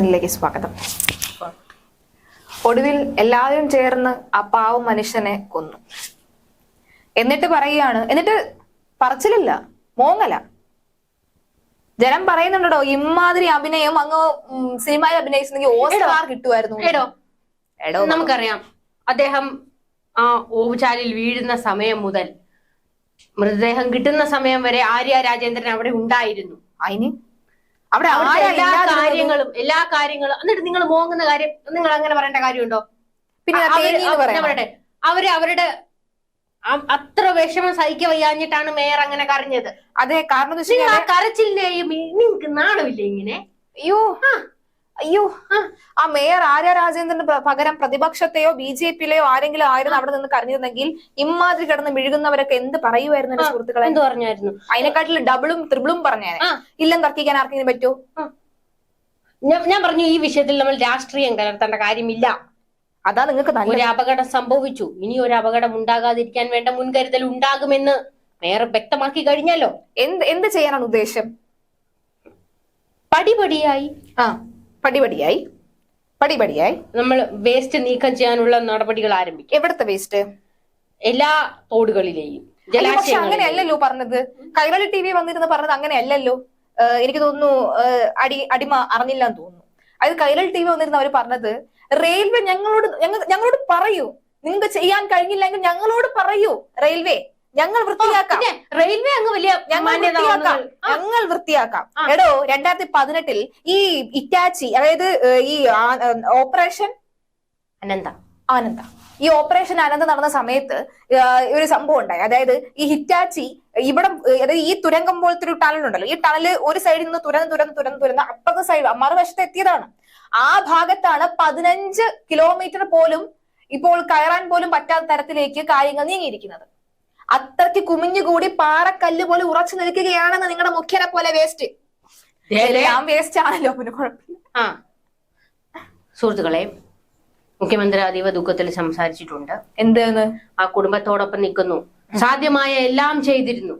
ഒന്നിലേക്ക് സ്വാഗതം. ഒടുവിൽ എല്ലാവരും ചേർന്ന് ആ പാവം മനുഷ്യനെ കൊന്നു. എന്നിട്ട് പറയുകയാണ് എന്നിട്ട് പറച്ചിലില്ല മോങ്ങല. ജനം പറയുന്നുണ്ടോ ഇമാതിരി അഭിനയം അങ്ങ് സിനിമയിൽ അഭിനയിച്ചിരുന്നെങ്കിൽ ഓസ്കാർ കിട്ടുമായിരുന്നു. എടോ എടോ നമുക്കറിയാം അദ്ദേഹം ആ ഓവുചാലിൽ വീഴുന്ന സമയം മുതൽ മൃതദേഹം കിട്ടുന്ന സമയം വരെ ആര്യ രാജേന്ദ്രൻ അവിടെ ഉണ്ടായിരുന്നു. അതിന് അവിടെ എല്ലാ കാര്യങ്ങളും എല്ലാ കാര്യങ്ങളും എന്നിട്ട് നിങ്ങൾ മോങ്ങുന്ന കാര്യം നിങ്ങൾ അങ്ങനെ പറയേണ്ട കാര്യമുണ്ടോ? പിന്നെ അവർ അവരുടെ അത്ര വിഷമം സഹിക്ക വയ്യാഞ്ഞിട്ടാണ് മേയർ അങ്ങനെ കരഞ്ഞത്. അതെ കാരണം ഈ- നിങ്ങൾക്ക് നാണമില്ലേ ഇങ്ങനെ? അയ്യോ. അയ്യോ ആ മേയർ ആര്യ രാജേന്ദ്രന് പകരം പ്രതിപക്ഷത്തെയോ ബി ജെ പിയിലെയോ ആരെങ്കിലും ആയിരുന്നു അവിടെ നിന്ന് കരഞ്ഞിരുന്നെങ്കിൽ ഇമാതിരി കിടന്ന് മിഴുകുന്നവരൊക്കെ എന്ത് പറയുമായിരുന്നു എന്റെ സുഹൃത്തുക്കളെ? എന്ത് പറഞ്ഞായിരുന്നു? അതിനെക്കാട്ടിൽ ഡബിളും ത്രിബിളും പറഞ്ഞേനെ ഇല്ലെന്ന് ഇല്ലം തർക്കിക്കാൻ ആർക്കെങ്കിലും പറ്റൂ? ഞാൻ പറഞ്ഞു ഈ വിഷയത്തിൽ നമ്മൾ രാഷ്ട്രീയം കലർത്തേണ്ട കാര്യമില്ല. അതാ നിങ്ങൾക്ക് ഒരു അപകടം സംഭവിച്ചു. ഇനി ഒരു അപകടം ഉണ്ടാകാതിരിക്കാൻ വേണ്ട മുൻകരുതൽ ഉണ്ടാകുമെന്ന് മേയർ വ്യക്തമാക്കി കഴിഞ്ഞല്ലോ. എന്ത് എന്ത് ചെയ്യാനാണ് ഉദ്ദേശം? പടിപടിയായി. ആ. പടിപടിയായി. പടിപടിയായി. നമ്മൾ വേസ്റ്റ് നീക്കം ചെയ്യാനുള്ള നടപടികൾ ആരംഭിക്കും. എവിടത്തെ വേസ്റ്റ് എല്ലാ തോടുകളിലെയും പക്ഷെ അങ്ങനെയല്ലല്ലോ പറഞ്ഞത്. കൈരളി ടി വി വന്നിരുന്ന് പറഞ്ഞത് അങ്ങനെയല്ലല്ലോ. എനിക്ക് തോന്നുന്നു അടി അടിമ അറിഞ്ഞില്ല എന്ന് തോന്നുന്നു. അതായത് കൈരളി ടി വി വന്നിരുന്ന അവർ പറഞ്ഞത് റെയിൽവേ ഞങ്ങളോട് ഞങ്ങ ഞങ്ങളോട് പറയൂ. നിങ്ങൾക്ക് ചെയ്യാൻ കഴിഞ്ഞില്ലെങ്കിൽ ഞങ്ങളോട് പറയൂ റെയിൽവേ. ഞങ്ങൾ വൃത്തിയാക്കാം. റെയിൽവേ അങ്ങ് വലിയ ഞങ്ങൾ വൃത്തിയാക്കാം. ഞങ്ങൾ വൃത്തിയാക്കാം. എടോ രണ്ടായിരത്തി പതിനെട്ടിൽ ഈ ഇറ്റാച്ചി അതായത് ഈ ഓപ്പറേഷൻ? അനന്ത. ആനന്ദ ഈ ഓപ്പറേഷൻ അനന്ത നടന്ന സമയത്ത് ഒരു സംഭവം ഉണ്ടായി. അതായത് ഈ ഹിറ്റാച്ചി ഇവിടെ അതായത് ഈ തുരങ്കം പോലത്തെ ഒരു ടണൽ ഉണ്ടല്ലോ. ഈ ടണൽ ഒരു സൈഡിൽ നിന്ന് തുരന്ന് തുരന്ന് തുരന്ന് തുരന്ന് അപ്പുറത്തെ സൈഡ് മറുവശത്ത് എത്തിയതാണ്. ആ ഭാഗത്താണ് പതിനഞ്ച് കിലോമീറ്റർ പോലും ഇപ്പോൾ കയറാൻ പോലും പറ്റാത്ത തരത്തിലേക്ക് കാര്യങ്ങൾ നീങ്ങിയിരിക്കുന്നത്. അത്രയ്ക്ക് കുമിഞ്ഞുകൂടി പാറക്കല്ല് പോലെ ഉറച്ചു നിൽക്കുകയാണെന്ന് നിങ്ങളുടെ മുഖ്യനെ പോലെ വേസ്റ്റ്. വേസ്റ്റ് ആണല്ലോ പിന്നെ കുഴപ്പമില്ല. ആ. സുഹൃത്തുക്കളെ മുഖ്യമന്ത്രി അതീവ ദുഃഖത്തിൽ സംസാരിച്ചിട്ടുണ്ട്. എന്തെന്ന് ആ കുടുംബത്തോടൊപ്പം നിൽക്കുന്നു. സാധ്യമായ എല്ലാം ചെയ്തിരുന്നു.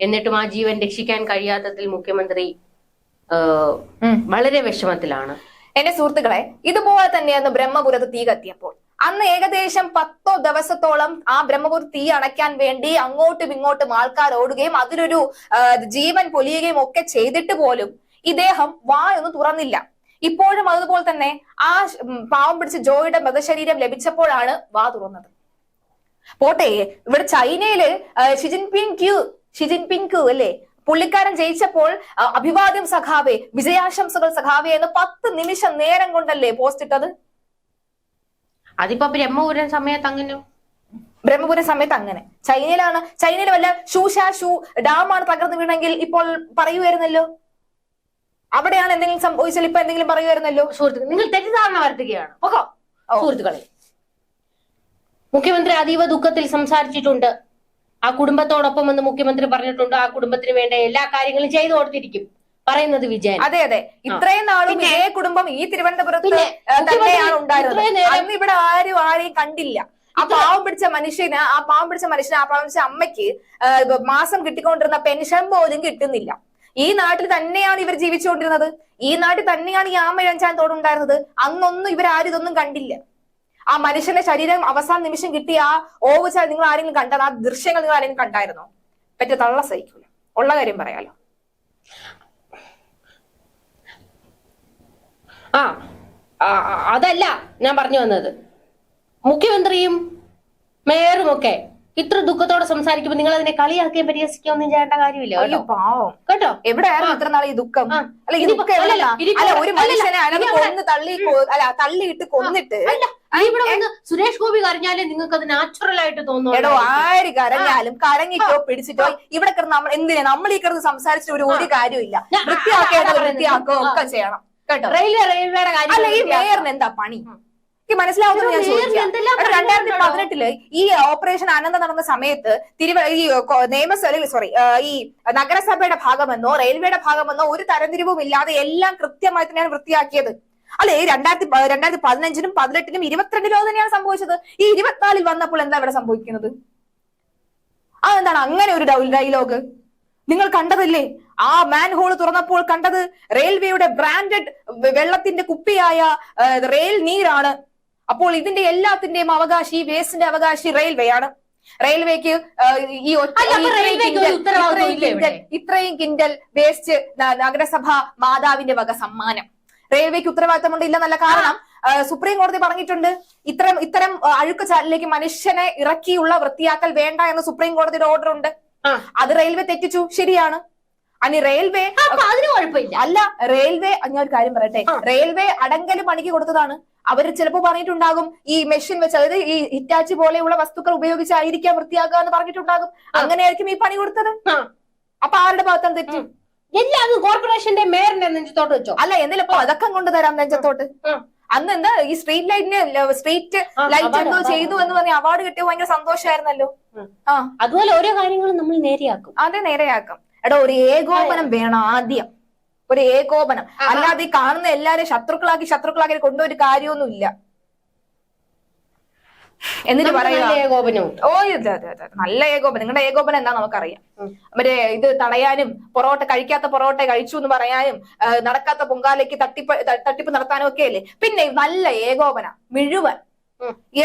എന്നിട്ടും ആ ജീവൻ രക്ഷിക്കാൻ കഴിയാത്തതിൽ മുഖ്യമന്ത്രി വളരെ വിഷമത്തിലാണ്. എന്റെ സുഹൃത്തുക്കളെ ഇതുപോലെ തന്നെയായിരുന്നു ബ്രഹ്മപുരത്ത് തീ കത്തിയപ്പോൾ. അന്ന് ഏകദേശം പത്തോ ദിവസത്തോളം ആ ബ്രഹ്മപുരി തീ അണയ്ക്കാൻ വേണ്ടി അങ്ങോട്ടും ഇങ്ങോട്ടും ആൾക്കാർ ഓടുകയും അതിലൊരു ജീവൻ പൊലിയുകയും ഒക്കെ ചെയ്തിട്ട് പോലും ഇദ്ദേഹം വായൊന്നും തുറന്നില്ല. ഇപ്പോഴും അതുപോലെ തന്നെ ആ പാവം പിടിച്ച ജോയുടെ മൃതശരീരം ലഭിച്ചപ്പോഴാണ് വാ തുറന്നത്. പോട്ടെ ഇവിടെ ചൈനയിൽ ഷിജിൻപിങ് ക്യൂ ഷിജിൻപിങ് ക്യൂ അല്ലേ? പുള്ളിക്കാരൻ ജയിച്ചപ്പോൾ അഭിവാദ്യം സഖാവേ വിജയാശംസകൾ സഖാവേ എന്ന് പത്ത് നിമിഷം നേരം കൊണ്ടല്ലേ പോസ്റ്റ് ഇട്ടത് അതിപ്പോ ബ്രഹ്മപുരം സമയത്ത് അങ്ങനെ. ബ്രഹ്മപുരം സമയത്ത് അങ്ങനെ. ചൈനയിലാണ് ചൈനയിൽ വല്ല ഷൂഷാ ഷൂ ഡാമാണ് തകർന്നു വീണെങ്കിൽ ഇപ്പോൾ പറയുമായിരുന്നല്ലോ അവിടെയാണ് എന്തെങ്കിലും സംഭവിച്ചാൽ ഇപ്പൊ എന്തെങ്കിലും പറയുമായിരുന്നല്ലോ സുഹൃത്തുക്കൾ നിങ്ങൾ തെറ്റിദ്ധാരണ വരുത്തുകയാണ്. ഓക്കോ. സുഹൃത്തുക്കളെ. മുഖ്യമന്ത്രി അതീവ ദുഃഖത്തിൽ സംസാരിച്ചിട്ടുണ്ട്. ആ കുടുംബത്തോടൊപ്പം എന്ന് മുഖ്യമന്ത്രി പറഞ്ഞിട്ടുണ്ട് ആ കുടുംബത്തിന് വേണ്ട എല്ലാ കാര്യങ്ങളും ചെയ്തു കൊടുത്തിരിക്കും. പറയുന്നത് വിജയൻ. അതെ അതെ. ഇത്രയും നാളും വിജയ കുടുംബം ഈ തിരുവനന്തപുരത്ത് തന്നെയാണ് ഉണ്ടായിരുന്നത്. അന്ന് ഇവിടെ ആരും ആരെയും കണ്ടില്ല. ആ പാവം പിടിച്ച മനുഷ്യന് ആ പാവം പിടിച്ച മനുഷ്യന് ആ പാവം പിടിച്ച അമ്മയ്ക്ക് മാസം കിട്ടിക്കൊണ്ടിരുന്ന പെൻഷൻ പോലും കിട്ടുന്നില്ല. ഈ നാട്ടിൽ തന്നെയാണ് ഇവർ ജീവിച്ചുകൊണ്ടിരുന്നത്. ഈ നാട്ടിൽ തന്നെയാണ് ഈ ആമഴഞ്ചാൻ ഉണ്ടായിരുന്നത് അന്നൊന്നും ഇവർ ആരും ഇതൊന്നും കണ്ടില്ല. ആ മനുഷ്യന്റെ ശരീരം അവസാന നിമിഷം കിട്ടി ആ ഓവച്ചാൽ നിങ്ങൾ ആരെങ്കിലും കണ്ടത് ആ ദൃശ്യങ്ങൾ നിങ്ങൾ ആരെങ്കിലും കണ്ടായിരുന്നോ? പറ്റ തള്ള സഹിക്കൂല. ഉള്ള കാര്യം പറയാലോ. ആ അതല്ല ഞാൻ പറഞ്ഞു വന്നത്. മുഖ്യമന്ത്രിയും മേയറും ഒക്കെ ഇത്ര ദുഃഖത്തോടെ സംസാരിക്കുമ്പോൾ നിങ്ങൾ അതിനെ കളിയാക്കുകയും പരിഹസിക്കുകയൊന്നും ചെയ്യേണ്ട കാര്യമില്ല കേട്ടോ? പാവം. കേട്ടോ? എവിടെയായിരുന്നു ഇത്ര നാൾ ഈ ദുഃഖം? അല്ല ഒരു മനുഷ്യനെ കൊന്ന് തള്ളി അല്ല തള്ളിയിട്ട് കൊന്നിട്ട് ഇവിടെ വന്ന് സുരേഷ് ഗോപി കരഞ്ഞാലേ നിങ്ങൾക്ക് അത് നാച്ചുറൽ ആയിട്ട് എടോ തോന്നുന്നു ആര് കരഞ്ഞാലും കരഞ്ഞിട്ടോ പിടിച്ചിട്ടോ ഇവിടെ കിടന്ന് നമ്മൾ എന്തിനാ? നമ്മൾ ഈ കിടന്ന് സംസാരിച്ചിട്ട് ഒരു ഒരു കാര്യമില്ല വൃത്തിയാക്കേണ്ടത് വൃത്തിയാക്കോ ഒക്കെ ചെയ്യണം. കേട്ടോ? റെയിൽവേ റെയിൽവേയുടെ കാര്യം അല്ല ഈ മേയറിന് എന്താ പണി? എനിക്ക് മനസ്സിലാവുന്നത് ഞാൻ മേയറിന് ചോദിക്കാം. എന്തെല്ലാം രണ്ടായിരത്തി പതിനെട്ടിൽ ഈ ഓപ്പറേഷൻ അനന്ത നടന്ന സമയത്ത് തിരുവ ഈ നിയമസഭ സോറി ഈ നഗരസഭയുടെ ഭാഗമെന്നോ റെയിൽവേയുടെ ഭാഗമെന്നോ ഒരു തരംതിരിവും ഇല്ലാതെ എല്ലാം കൃത്യമായി തന്നെയാണ് വൃത്തിയാക്കിയത്. അല്ലെ രണ്ടായിരത്തി രണ്ടായിരത്തി പതിനഞ്ചിനും പതിനെട്ടിനും ഇരുപത്തിരണ്ടിലോ തന്നെയാണ് സംഭവിച്ചത്. ഈ ഇരുപത്തിനാലിൽ വന്നപ്പോൾ എന്താ ഇവിടെ സംഭവിക്കുന്നത്? അതെന്താണ് അങ്ങനെ ഒരു ഡയലോഗ്? നിങ്ങൾ കണ്ടതല്ലേ? ആ മാൻ ഹോൾ തുറന്നപ്പോൾ കണ്ടത് റെയിൽവേയുടെ ബ്രാൻഡഡ് വെള്ളത്തിന്റെ കുപ്പിയായ റെയിൽ നീരാണ്. അപ്പോൾ ഇതിന്റെ എല്ലാത്തിന്റെയും അവകാശി ഈ വേസ്റ്റിന്റെ അവകാശി റെയിൽവേ ആണ്. റെയിൽവേക്ക് ഈ ഇത്രയും കിൻഡൽ- വേസ്റ്റ് നഗരസഭ മാതാവിന്റെ വക സമ്മാനം. റെയിൽവേക്ക് ഉത്തരവാദിത്തമുണ്ട് ഇല്ലെന്നല്ല കാരണം സുപ്രീം കോടതി പറഞ്ഞിട്ടുണ്ട് ഇത്തരം ഇത്തരം അഴുക്ക് ചാലിലേക്ക് മനുഷ്യനെ ഇറക്കിയുള്ള വൃത്തിയാക്കൽ വേണ്ട എന്ന് സുപ്രീം കോടതിയുടെ ഓർഡർ ഉണ്ട്. അത് റെയിൽവേ തെറ്റിച്ചു. ശരിയാണ്. അനി റെയിൽവേ അതിന് കുഴപ്പമില്ല. അല്ല റെയിൽവേ ഞാൻ ഒരു കാര്യം പറയട്ടെ. റെയിൽവേ അടങ്കൽ പണിക്ക് കൊടുത്തതാണ്. അവർ ചിലപ്പോ പറഞ്ഞിട്ടുണ്ടാകും ഈ മെഷീൻ വെച്ച് അതായത് ഈ ഹിറ്റാച്ചി പോലെയുള്ള വസ്തുക്കൾ ഉപയോഗിച്ചായിരിക്കാം വൃത്തിയാക്കുക എന്ന് പറഞ്ഞിട്ടുണ്ടാകും അങ്ങനെയായിരിക്കും ഈ പണി കൊടുത്തത്. അപ്പൊ ആരുടെ ഭാഗത്താണ് തെറ്റ്? എല്ലാം കോർപ്പറേഷന്റെ മേയറിന്റെ നെഞ്ചത്തോട്ട് വെച്ചോ? അല്ല എന്തെങ്കിലും അതൊക്കെ കൊണ്ടുതരാം നെഞ്ചത്തോട്ട്. അന്ന് എന്താ ഈ സ്ട്രീറ്റ് ലൈറ്റിന് സ്ട്രീറ്റ് ലൈറ്റ് എന്തോ ചെയ്തു എന്ന് പറഞ്ഞ അവാർഡ് കിട്ടിയ ഭയങ്കര സന്തോഷമായിരുന്നല്ലോ ആ. അതുപോലെ ഓരോ കാര്യങ്ങളും നമ്മൾ നേരെയാക്കും. അതെ നേരെയാക്കാം. എടാ ഒരു ഏകോപനം വേണം ആദ്യം. ഒരു ഏകോപനം. അല്ലാതെ ഈ കാണുന്ന എല്ലാരും ശത്രുക്കളാക്കി ശത്രുക്കളാക്കി കൊണ്ടൊരു കാര്യമൊന്നുമില്ല. എന്നിട്ട് നമുക്ക് പറയാ ഏകോപനവും. ഓ ഇത് അതെ അതെ അതെ. നല്ല ഏകോപനം. നിങ്ങളുടെ ഏകോപനം എന്താ നമുക്കറിയാം. മറ്റേ ഇത് തടയാനും പൊറോട്ട കഴിക്കാത്ത പൊറോട്ട കഴിച്ചു എന്ന് പറയാനും നടക്കാത്ത പൊങ്കാലയ്ക്ക് തട്ടിപ്പ് തട്ടിപ്പ് നടത്താനും ഒക്കെ അല്ലേ? പിന്നെ നല്ല ഏകോപനം. മുഴുവൻ.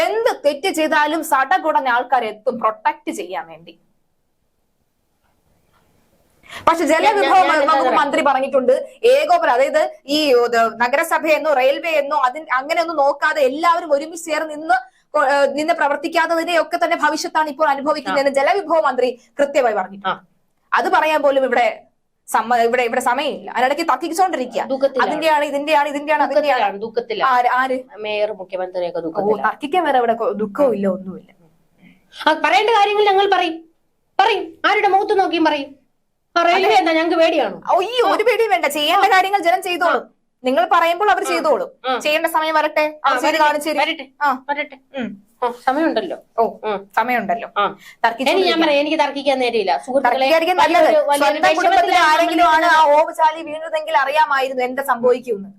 എന്ത് തെറ്റ് ചെയ്താലും സടകുടഞ്ഞ ആൾക്കാരെ എത്തും. പ്രൊട്ടക്ട് ചെയ്യാൻ വേണ്ടി. പക്ഷെ ജലവിഭവ വകുപ്പ് മന്ത്രി പറഞ്ഞിട്ടുണ്ട്. ഏകോപനം അതായത് ഈ നഗരസഭയെന്നോ റെയിൽവേ എന്നോ അതിന് അങ്ങനെയൊന്നും നോക്കാതെ എല്ലാവരും ഒരുമിച്ച് ചേർന്ന് നിന്ന് നിന്ന് പ്രവർത്തിക്കാത്തതിനെയൊക്കെ തന്നെ ഭവിഷ്യത്താണ് ഇപ്പോൾ അനുഭവിക്കുന്നതെന്ന് ജലവിഭവ മന്ത്രി കൃത്യമായി പറഞ്ഞു. അത് പറയാൻ പോലും ഇവിടെ സമ്മ ഇവിടെ ഇവിടെ സമയമില്ല. അതിനിടയ്ക്ക് തർക്കിച്ചോണ്ടിരിക്കുക അതിന്റെയാണ് ഇതിന്റെയാണ് ഇതിന്റെയാണ് അതിന്റെയാണ്. ദുഃഖത്തിലാണ് ആര് മേയർ മുഖ്യമന്ത്രിയൊക്കെ തർക്കിക്കാൻ വേറെ ഇവിടെ ദുഃഖവും ഇല്ല ഒന്നുമില്ല. പറയേണ്ട കാര്യങ്ങൾ ഞങ്ങൾ പറയും. പറയും. ആരുടെ മുഖത്ത് നോക്കിയും പറയും. റെയിൽവേ എന്താ? ഞങ്ങൾക്ക് പേടിയാണോ ഓ ഒരു പേടിയും വേണ്ട. ചെയ്യേണ്ട കാര്യങ്ങൾ ജനം ചെയ്തോളും. നിങ്ങൾ പറയുമ്പോൾ അവർ ചെയ്തോളും. ചെയ്യേണ്ട സമയം വരട്ടെ. അവർ ചെയ്ത് കാണിച്ചു വരട്ടെ. ആ. വരട്ടെ. സമയമുണ്ടല്ലോ. ഓ. സമയമുണ്ടല്ലോ. ഞാൻ പറയാം എനിക്ക് തർക്കിക്കാൻ കുടുംബത്തിൽ ആരെങ്കിലും ആണ് ആ വീണതെങ്കിൽ അറിയാമായിരുന്നു എന്താ സംഭവിക്കുമെന്ന്.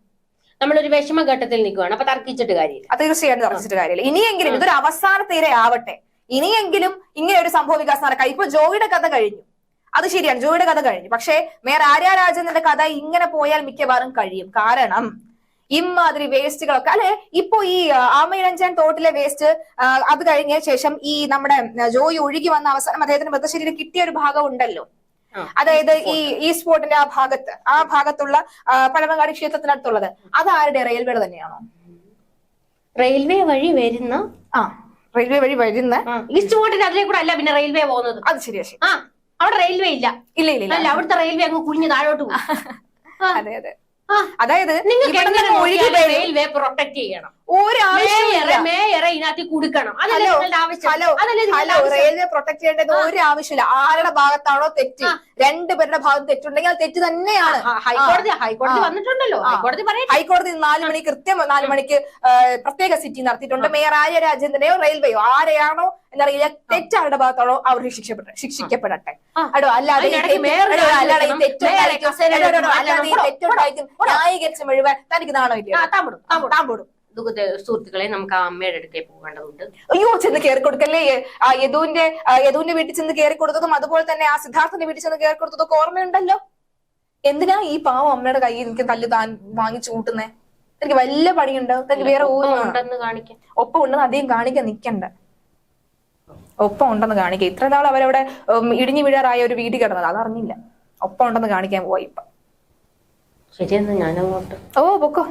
നമ്മളൊരു വിഷമ ഘട്ടത്തിൽ നിൽക്കുകയാണ് അപ്പൊ തർക്കിച്ചിട്ട് കാര്യമില്ല. തീർച്ചയായിട്ടും തർക്കിച്ചിട്ട് കാര്യമില്ല. ഇനിയെങ്കിലും ഇതൊരു അവസാന തീരെ ആവട്ടെ ഇനിയെങ്കിലും ഇങ്ങനെ ഒരു സംഭവ വികാസം നടക്കാം ഇപ്പൊ ജോയിയുടെ കഥ കഴിഞ്ഞു. അത് ശരിയാണ്. ജോയിയുടെ കഥ കഴിഞ്ഞു. പക്ഷേ മേയർ ആര്യ രാജേന്ദ്രന്റെ കഥ ഇങ്ങനെ പോയാൽ മിക്കവാറും കഴിയും. കാരണം ഇമാതിരി വേസ്റ്റുകളൊക്കെ അല്ലെ ഇപ്പൊ ഈ ആമയിഴഞ്ചാൻ തോട്ടിലെ വേസ്റ്റ് അത് കഴിഞ്ഞ ശേഷം ഈ നമ്മുടെ ജോയി ഒഴുകി വന്ന അവസാനം അദ്ദേഹത്തിന് മൃതശരീരം കിട്ടിയ ഒരു ഭാഗം ഉണ്ടല്ലോ. അതായത് ഈ ഈ സ്പോട്ടിന്റെ ആ ഭാഗത്ത് ആ ഭാഗത്തുള്ള പഴമങ്ങാടി ക്ഷേത്രത്തിനടുത്തുള്ളത്. അത് ആരുടെ റെയിൽവേ തന്നെയാണോ? റെയിൽവേ വഴി വരുന്ന ആ റെയിൽവേ വഴി വരുന്ന ഈ സ്പോട്ടിന്റെ അതിലേക്കൂടെ അല്ല പിന്നെ റെയിൽവേ പോകുന്നത്. അത് ശരിയാ ശരി. ആ അവിടെ റെയിൽവേ ഇല്ല. ഇല്ല ഇല്ല ഇല്ല. അല്ല അവിടുത്തെ റെയിൽവേ അങ്ങ് കുഞ്ഞ് താഴോട്ട് പോകും അതെ അതെ. അതായത് നിങ്ങൾ റെയിൽവേ പ്രൊട്ടക്ട് ചെയ്യണം ഒരു ആവശ്യമില്ല മേയറെ ഇതിനകത്ത് കൊടുക്കണം. അതല്ലേ നിങ്ങളുടെ ആവശ്യം? ഹലോ അതല്ലേ നിങ്ങളുടെ ഹലോ ആവശ്യം? റെയിൽവേ പ്രൊട്ടക്ട് ചെയ്യേണ്ടത് ഒരു ആവശ്യമില്ല. ആരുടെ ഭാഗത്താണോ തെറ്റ്? രണ്ടുപേരുടെ ഭാഗത്ത് തെറ്റുണ്ടെങ്കിൽ അത് തെറ്റ് തന്നെയാണ്. ആ, ഹൈക്കോടതി ഹൈക്കോടതി ആ. വന്നിട്ടുണ്ടല്ലോ. ആ. ഹൈക്കോടതി പറയട്ടെ. ഹൈക്കോടതി നാല് മണി കൃത്യം നാല് മണിക്ക് ആ, പ്രത്യേക സിറ്റി നടത്തിയിട്ടുണ്ട്. മേയർ ആര്യ രാജേന്ദ്രനെയോ റെയിൽവേയോ ആരെയാണോ എന്നറിയില്ല. തെറ്റാരുടെ ഭാഗത്താണോ അവർ ശിക്ഷിക്കപ്പെട്ടെ ശിക്ഷിക്കപ്പെടട്ടെ. ആ. അടോ അല്ലാതെ ഈ അതിനിടയ്ക്ക് തെറ്റ്- മേയർ എടോ, അല്ലാതെ ഈ രാജിവെക്കണം. തെറ്റുണ്ടായിരിക്കും എടോ, എടോ, അല്ലാതെ ഈ. തെറ്റുണ്ടായിരിക്കും ന്യായീകരിച്ച് മുഴുവൻ തനിക്ക് നാണോ ഇല്ല താമ്പോടും താമ്പടും സുഹൃത്തുക്കളെ നമുക്ക് ആ അമ്മയുടെ അടുക്കേ പോകേണ്ടതുണ്ട്. അയ്യോ ചെന്ന് കയറി കൊടുക്കല്ലേ? ആ യദുവിന്റെ യദുവിന്റെ വീട്ടിൽ ചെന്ന് കയറി കൊടുത്തതും അതുപോലെ തന്നെ ആ സിദ്ധാർത്ഥന്റെ വീട്ടിൽ ചെന്ന് കയറി കൊടുത്തതൊക്കെ ഓർമ്മയുണ്ടല്ലോ? എന്തിനാ ഈ പാവം അമ്മയുടെ കയ്യിൽ എനിക്ക് തല്ല് താൻ വാങ്ങിച്ചു കൂട്ടുന്നേ? എനിക്ക് വല്ല പണിയുണ്ടോ. തനിക്ക് വേറെ ഉണ്ടെന്ന് കാണിക്കാൻ. ഒപ്പം ഉണ്ടെന്ന് അധികം കാണിക്കാൻ നിക്കണ്ട. ഒപ്പം ഉണ്ടെന്ന് കാണിക്കുക ഇത്ര നാൾ അവരവിടെ ഇടിഞ്ഞു വീഴാറായ ഒരു വീട് കിടന്നത്. അതറിഞ്ഞില്ല. ഒപ്പം ഉണ്ടെന്ന് കാണിക്കാൻ പോയി ഇപ്പൊ. ശരിയെന്ന് ഞാനങ്ങോട്ട്. ഓ പൊക്കോ.